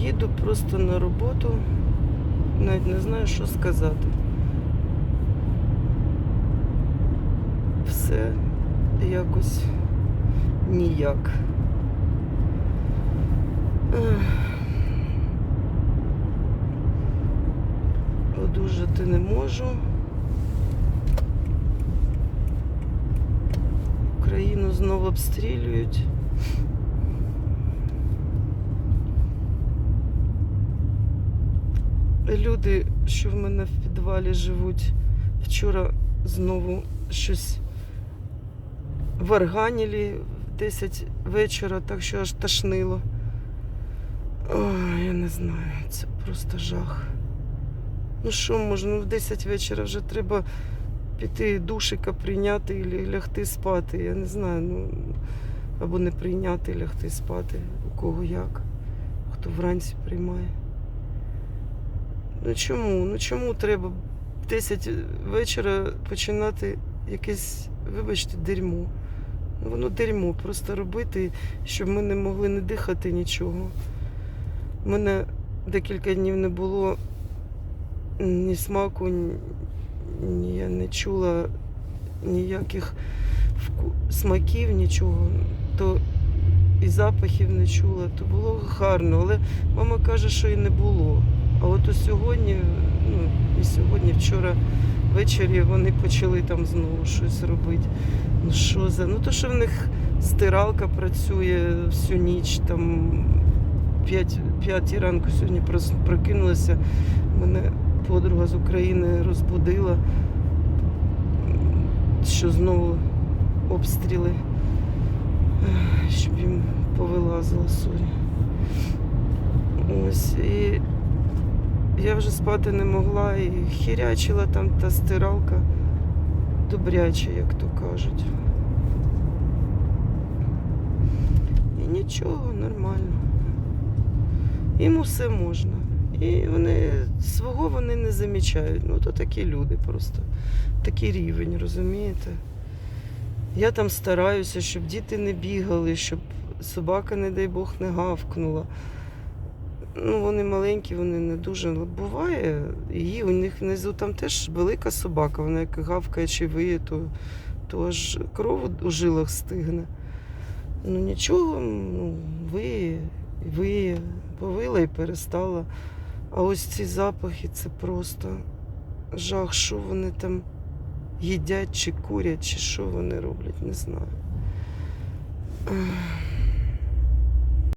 Їду просто на роботу, навіть не знаю, що сказати. Все якось ніяк. Одужати не можу. Україну знову обстрілюють. Люди, що в мене в підвалі живуть, вчора знову щось варганілі в 10 вечора, так що аж тошнило. Ой, я не знаю, це просто жах. Ну що можна, ну в 10 вечора вже треба піти душика прийняти і лягти спати. Я не знаю, ну або не прийняти, лягти спати. У кого як, хто вранці приймає. Ну чому? Ну чому треба в 10 вечора починати якесь, вибачте, дерьмо? Ну воно дерьмо, просто робити, щоб ми не могли не дихати нічого. У мене декілька днів не було ні смаку, ні, я не чула ніяких вку... смаків, нічого. То і запахів не чула, то було гарно. Але мама каже, що і не було. А от сьогодні, ну і сьогодні, вчора ввечері вони почали там знову щось робити. Ну що за? Ну то, що в них стиралка працює всю ніч, там 5, 5 ранку сьогодні прокинулася. Мене подруга з України розбудила, що знову обстріли, щоб їм повилазило сорі. Ось і я вже спати не могла і хірячила там та стиралка добряче, як то кажуть. І нічого, нормально. Їм усе можна. І вони свого вони не замічають. Ну, то такі люди просто. Такий рівень, розумієте? Я там стараюся, щоб діти не бігали, щоб собака, не дай Бог, не гавкнула. Ну, вони маленькі, вони не дуже. Але буває, її у них внизу там теж велика собака, вона як гавкає чи виє, то, то аж кров у жилах стигне. Ну нічого, ну, виє, виє, повила і перестала. А ось ці запахи це просто жах, що вони там їдять чи курять, чи що вони роблять, не знаю.